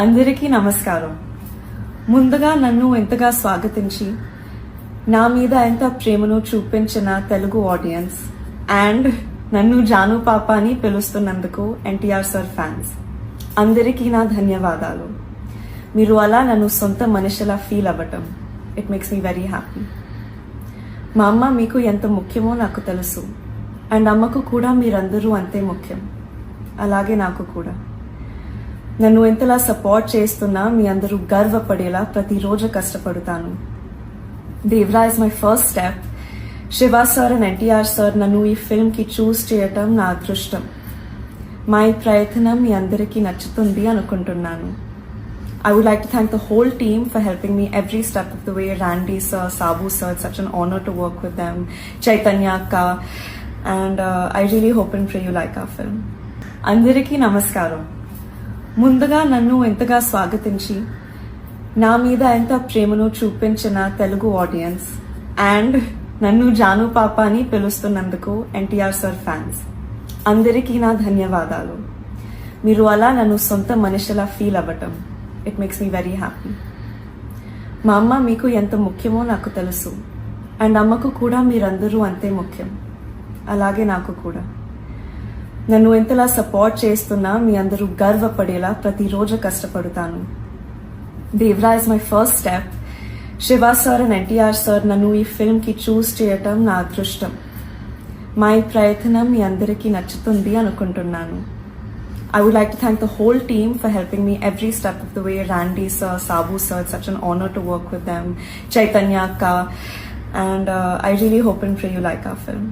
అందరికీ నమస్కారం. ముందుగా నన్ను ఎంతగా స్వాగతించి నా మీద ఎంత ప్రేమను చూపించిన తెలుగు ఆడియన్స్ అండ్ నన్ను జాను పాప అని పిలుస్తున్నందుకు ఎన్టీఆర్ సార్ ఫ్యాన్స్ అందరికీ నా ధన్యవాదాలు. మీరు అలా నన్ను సొంత మనిషిలా ఫీల్ అవ్వటం it makes me very happy మా అమ్మ మీకు ఎంత ముఖ్యమో నాకు తెలుసు అండ్ అమ్మకు కూడా మీరందరూ అంతే ముఖ్యం. అలాగే నాకు కూడా. నన్ను ఎంతలా సపోర్ట్ చేస్తున్నా మీ అందరూ గర్వపడేలా ప్రతిరోజు కష్టపడుతాను. Devara is my first step. Shiva sir and NTR sir నన్ను ఈ ఫిల్మ్కి చూస్ చేయటం నా అదృష్టం. మై ప్రయత్నం మీ అందరికీ నచ్చుతుంది అనుకుంటున్నాను. I would like to thank the whole team for helping me every step of the way Randy sir Sabu sir such an honour to work with them Chaitanya అక్క and I really hope and free you like a film అందరికీ నమస్కారం ముందుగా నన్ను ఎంతగా స్వాగతించి నా మీద ఎంత ప్రేమను చూపించిన తెలుగు ఆడియన్స్ అండ్ నన్ను జాను పాప అని పిలుస్తున్నందుకు ఎన్టీఆర్ సార్ ఫ్యాన్స్ అందరికీ నా ధన్యవాదాలు. మీరు అలా నన్ను సొంత మనిషిలా ఫీల్ అవ్వటం it makes me very happy మా అమ్మ మీకు ఎంత ముఖ్యమో నాకు తెలుసు అండ్ అమ్మకు కూడా మీరందరూ అంతే ముఖ్యం. అలాగే నాకు కూడా. నన్ను ఎంతలా సపోర్ట్ చేస్తున్నా మీ అందరూ గర్వపడేలా ప్రతిరోజు కష్టపడతాను. Devara is my first step Shiva sir and NTR sir నన్ను ఈ ఫిల్మ్కి చూస్ చేయటం నా అదృష్టం. మై ప్రయత్నం మీ అందరికీ నచ్చుతుంది అనుకుంటున్నాను. I would like to thank the whole team for helping me every step of the way Randy sir Sabu sir such an honour to work with them Chaitanya అక్క and I really hope and for you like a film